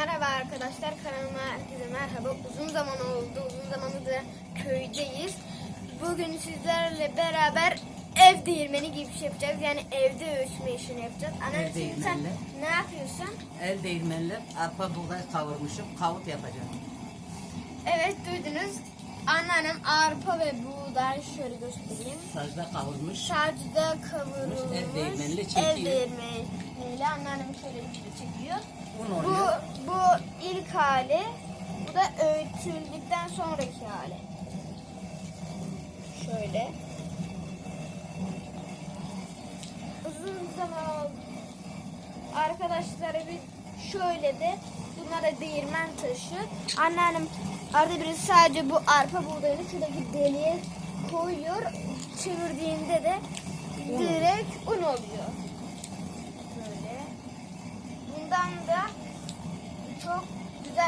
Merhaba arkadaşlar kanalıma herkese merhaba. Uzun zaman oldu. Uzun zamandır köydeyiz. Bugün sizlerle beraber ev değirmeni gibi bir şey yapacağız. Yani evde ölçme işini yapacağız. Şimdi sen değirmenle. ne yapıyorsun? El değirmenle arpa buğday kavurmuşum. Kavut yapacağım. Evet duydunuz. Anneannem arpa ve buğday şöyle göstereyim. Sacda kavurmuş. Sacda kavurulmuş. Ev değirmeniyle çekiyor. Ev değirmeniyle anneannem şöyle bir şey çekiyor. Un Bu, oluyor. bu ilk hali. Bu da öğütüldükten sonraki hali. Şöyle. Uzun zaman oldu. Arkadaşlar bir şöyle de bunlar da değirmen taşı. Anneannem arada bir sadece bu arpa buğdayını şuradaki deliğe koyuyor. Çevirdiğinde de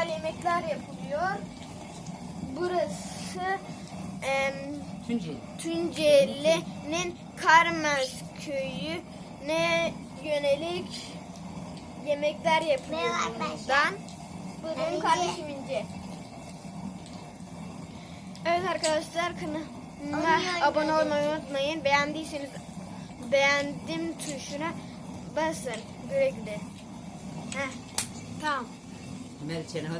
güzel yemekler yapılıyor. Burası Tunceli. Tunceli'nin Karmaz köyü ne yönelik yemekler yapılıyor bundan. Bu benim kardeşim İnce. Evet arkadaşlar kanalıma abone olmayı unutmayın. Beğendiyseniz beğendim tuşuna basın. Güle güle. Heh, tamam. 里面的钱的话